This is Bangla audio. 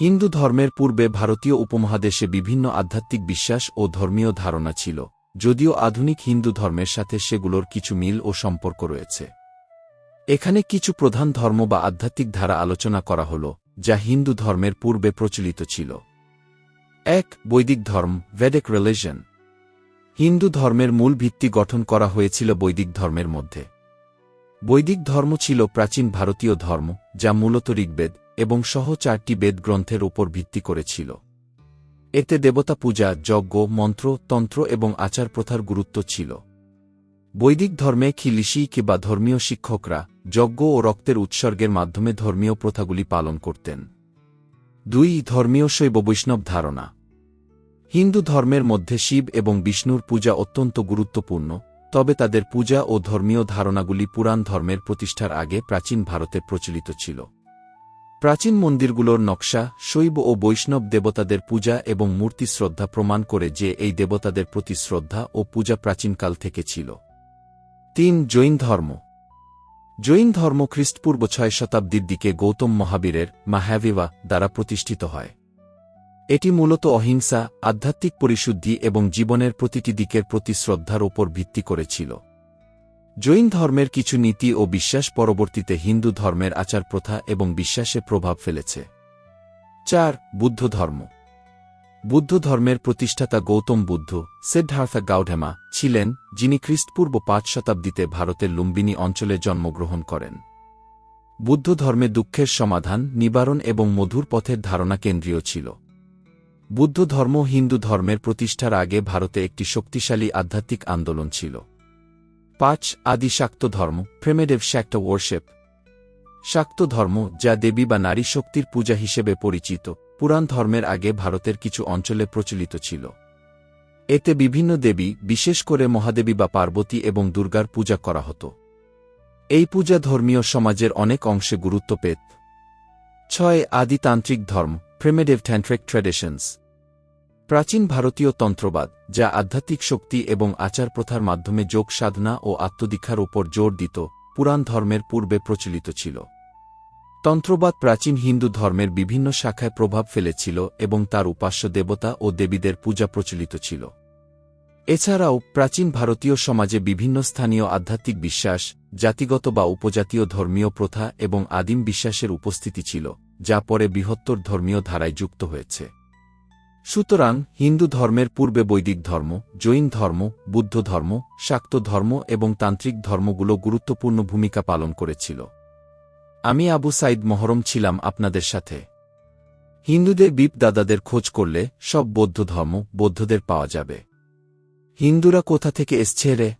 হিন্দু ধর্মের পূর্বে ভারতীয় উপমহাদেশে বিভিন্ন আধ্যাত্মিক বিশ্বাস ও ধর্মীয় ধারণা ছিল, যদিও আধুনিক হিন্দু ধর্মের সাথে সেগুলোর কিছু মিল ও সম্পর্ক রয়েছে। এখানে কিছু প্রধান ধর্ম বা আধ্যাত্মিক ধারা আলোচনা করা হল, যা হিন্দু ধর্মের পূর্বে প্রচলিত ছিল। এক, বৈদিক ধর্ম ভেডিক রিলিজন হিন্দু ধর্মের মূল ভিত্তি গঠন করা হয়েছিল বৈদিক ধর্মের মধ্যে। বৈদিক ধর্ম ছিল প্রাচীন ভারতীয় ধর্ম, যা মূলত ঋগ্বেদ এবং সহ চারটি বেদ গ্রন্থের উপর ভিত্তি করেছিল এতে দেবতা পূজা, যজ্ঞ, মন্ত্র, তন্ত্র এবং আচার প্রথার গুরুত্ব ছিল। বৈদিক ধর্মে খিলিশি কিংবা ধর্মীয় শিক্ষকরা যজ্ঞ ও রক্তের উৎসর্গের মাধ্যমে ধর্মীয় প্রথাগুলি পালন করতেন? দুই, ধর্মীয় শৈব বৈষ্ণব ধারণা। হিন্দু ধর্মের মধ্যে শিব এবং বিষ্ণুর পূজা অত্যন্ত গুরুত্বপূর্ণ তবে তাদের পূজা ও ধর্মীয় ধারণাগুলি পুরাণ ধর্মের প্রতিষ্ঠার আগে প্রাচীন ভারতে প্রচলিত ছিল। প্রাচীন মন্দিরগুলোর নকশা, শৈব ও বৈষ্ণব দেবতাদের পূজা এবং মূর্তি শ্রদ্ধা প্রমাণ করে যে এই দেবতাদের প্রতি শ্রদ্ধা ও পূজা প্রাচীনকাল থেকে ছিল। তিন, জৈন ধর্ম। জৈন ধর্ম খ্রিস্টপূর্ব ছয় শতাব্দীর দিকে গৌতম মহাবীরের মাহাভিবা দ্বারা প্রতিষ্ঠিত হয়। এটি মূলত অহিংসা, আধ্যাত্মিক পরিশুদ্ধি এবং জীবনের প্রতিটি দিকের প্রতি শ্রদ্ধার ওপর ভিত্তি করেছিল। জৈন ধর্মের কিছু নীতি ও বিশ্বাস পরবর্তীতে হিন্দু ধর্মের আচার প্রথা এবং বিশ্বাসে প্রভাব ফেলেছে। চার, বুদ্ধ ধর্ম। বুদ্ধ ধর্মের প্রতিষ্ঠাতা গৌতম বুদ্ধ, সিদ্ধার্থা গাউঢেমা ছিলেন, যিনি খ্রিস্টপূর্ব পাঁচ শতাব্দীতে ভারতের লুম্বিনী অঞ্চলে জন্মগ্রহণ করেন। বুদ্ধ ধর্মে দুঃখের সমাধান, নিবারণ এবং মধুর পথের ধারণা কেন্দ্রীয় ছিল। বুদ্ধ ধর্ম হিন্দু ধর্মের প্রতিষ্ঠার আগে ভারতে একটি শক্তিশালী আধ্যাত্মিক আন্দোলন ছিল। পাঁচ, আদি শাক্ত ধর্ম প্রেমেডেভ শ্যাক্ট ওয়ার্শেপ শাক্ত ধর্ম, যা দেবী বা নারী শক্তির পূজা হিসেবে পরিচিত, পুরাণ ধর্মের আগে ভারতের কিছু অঞ্চলে প্রচলিত ছিল। এতে বিভিন্ন দেবী, বিশেষ করে মহাদেবী বা পার্বতী এবং দুর্গার পূজা করা হতো। এই পূজা ধর্মীয় সমাজের অনেক অংশে গুরুত্ব পেত। ছয় আদিতান্ত্রিক ধর্ম প্রেমেডেভ ট্যান্ট্রিক ট্র্যাডিশনস প্রাচীন ভারতীয় তন্ত্রবাদ, যা আধ্যাত্মিক শক্তি এবং আচার প্রথার মাধ্যমে যোগ সাধনা ও আত্মদীক্ষার উপর জোর দিত, পুরাণ ধর্মের পূর্বে প্রচলিত ছিল। তন্ত্রবাদ প্রাচীন হিন্দু ধর্মের বিভিন্ন শাখায় প্রভাব ফেলেছিল এবং তার উপাস্য দেবতা ও দেবীদের পূজা প্রচলিত ছিল। এছাড়াও, প্রাচীন ভারতীয় সমাজে বিভিন্ন স্থানীয় আধ্যাত্মিক বিশ্বাস, জাতিগত বা উপজাতীয় ধর্মীয় প্রথা এবং আদিম বিশ্বাসের উপস্থিতি ছিল। যা পরে বৃহত্তর ধর্মীয় ধারায় যুক্ত হয়েছে। সুতরাং হিন্দু ধর্মের পূর্বে বৈদিক ধর্ম, জৈন ধর্ম, বুদ্ধ ধর্ম, শাক্ত ধর্ম এবং তান্ত্রিক ধর্মগুলো গুরুত্বপূর্ণ ভূমিকা পালন করেছিল। আমি আবু সাইদ মহরম ছিলাম আপনাদের সাথে। হিন্দুদের বিপ দাদাদের খোঁজ করলে সব বৌদ্ধ ধর্ম বৌদ্ধদের পাওয়া যাবে। হিন্দুরা কোথা থেকে এসছে রে?